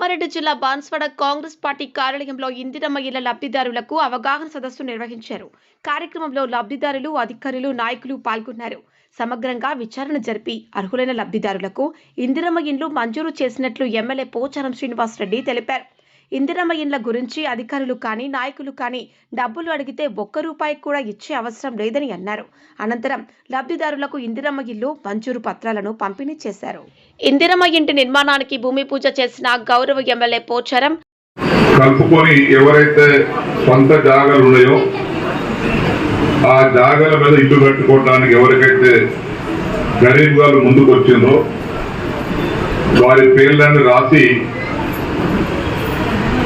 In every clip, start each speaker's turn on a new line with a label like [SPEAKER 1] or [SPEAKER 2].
[SPEAKER 1] కామారెడ్డి జిల్లా బాన్స్వాడ కాంగ్రెస్ పార్టీ కార్యాలయంలో ఇందిరమ్మ ఇళ్ళ లబ్ధిదారులకు అవగాహన సదస్సు నిర్వహించారు. కార్యక్రమంలో లబ్ధిదారులు అధికారులు నాయకులు పాల్గొన్నారు. సమగ్రంగా విచారణ జరిపి అర్హులైన లబ్ధిదారులకు ఇందిరమ్మ ఇండ్లు మంజూరు చేసినట్లు ఎమ్మెల్యే పోచారం శ్రీనివాసరెడ్డి తెలిపారు. ఇందిరమ్మ ఇండ్ల గురించి అధికారులు కానీ నాయకులు కానీ డబ్బులు అడిగితే ఒక్క రూపాయి కూడా ఇచ్చే అవసరం లేదని అన్నారు. అనంతరం లబ్ధిదారులకు ఇందిరమ్మ ఇల్లు మంజూరు పత్రాలను పంపిణీ చేశారు. ఇందిరమ్మ ఇంటి నిర్మాణానికి భూమి పూజ చేసిన గౌరవ ఎమ్మెల్యే పోచారం
[SPEAKER 2] కలుపుకొని ఎవరైతే సొంత జాగాలు ఉన్నాయో ఆ జాగాల మీద ఇల్లు కట్టుకోవడానికి ఎవరికైతే గరీబ్ వాళ్ళు ముందుకు వచ్చిందో వారి పేర్లను రాసి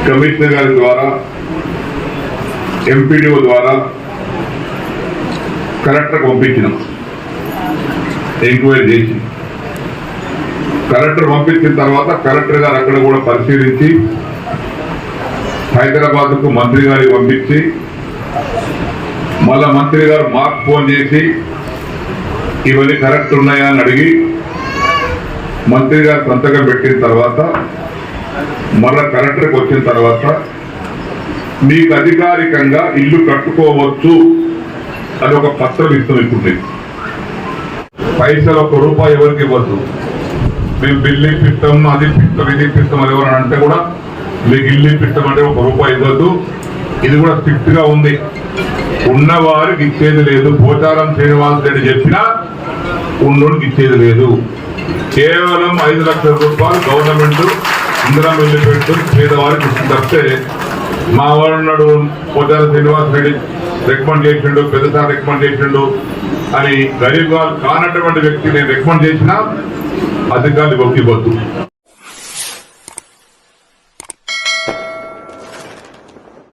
[SPEAKER 2] కమిషనర్ గారి ద్వారా ఎంపీడీఓ ద్వారా కలెక్టర్ పంపించినాం ఎంక్వైరీ చేసి కలెక్టర్ పంపించిన తర్వాత కలెక్టర్ గారు అక్కడ కూడా పరిశీలించి హైదరాబాద్కు మంత్రి గారికి పంపించి మళ్ళా మంత్రి గారు మాకు ఫోన్ చేసి ఇవన్నీ కరెక్ట్ ఉన్నాయా అని అడిగి మంత్రి గారు సంతకం పెట్టిన తర్వాత మళ్ళా కలెక్టర్కి వచ్చిన తర్వాత మీకు అధికారికంగా ఇల్లు కట్టుకోవచ్చు అని ఒక పత్రం ఇస్తాం ఇప్పుడు. పైసలు ఒక రూపాయి ఎవరికి ఇవ్వద్దు. మేము బిల్లు ఇప్పిస్తాం అది ఇప్పిస్తాం ఇది ఇప్పిస్తాం అని ఎవరైనా అంటే కూడా మీకు ఇల్లు ఇప్పిస్తాం అంటే ఒక రూపాయి ఇవ్వద్దు. ఇది కూడా స్ట్రిక్ట్గా ఉంది. ఉన్నవారికి ఇచ్చేది లేదు. పోచారం శ్రీనివాస్ రెడ్డి చెప్పినా ఉన్నోడికి ఇచ్చేది లేదు. కేవలం ఐదు లక్షల రూపాయలు గవర్నమెంట్ ఇందిరా మిల్లు పెడుతూ పేదవారికి ఇస్తుంది తప్పితే మా వాడు ఉన్నాడు పోచారం శ్రీనివాస్ రెడ్డి రికమెండ్ చేసిండు పెద్దసారి రికమెండ్ చేసిండు అని గరీబ్ కానటువంటి వ్యక్తి నేను రికమెండ్ చేసినా అధికారులు ఇవ్వద్దు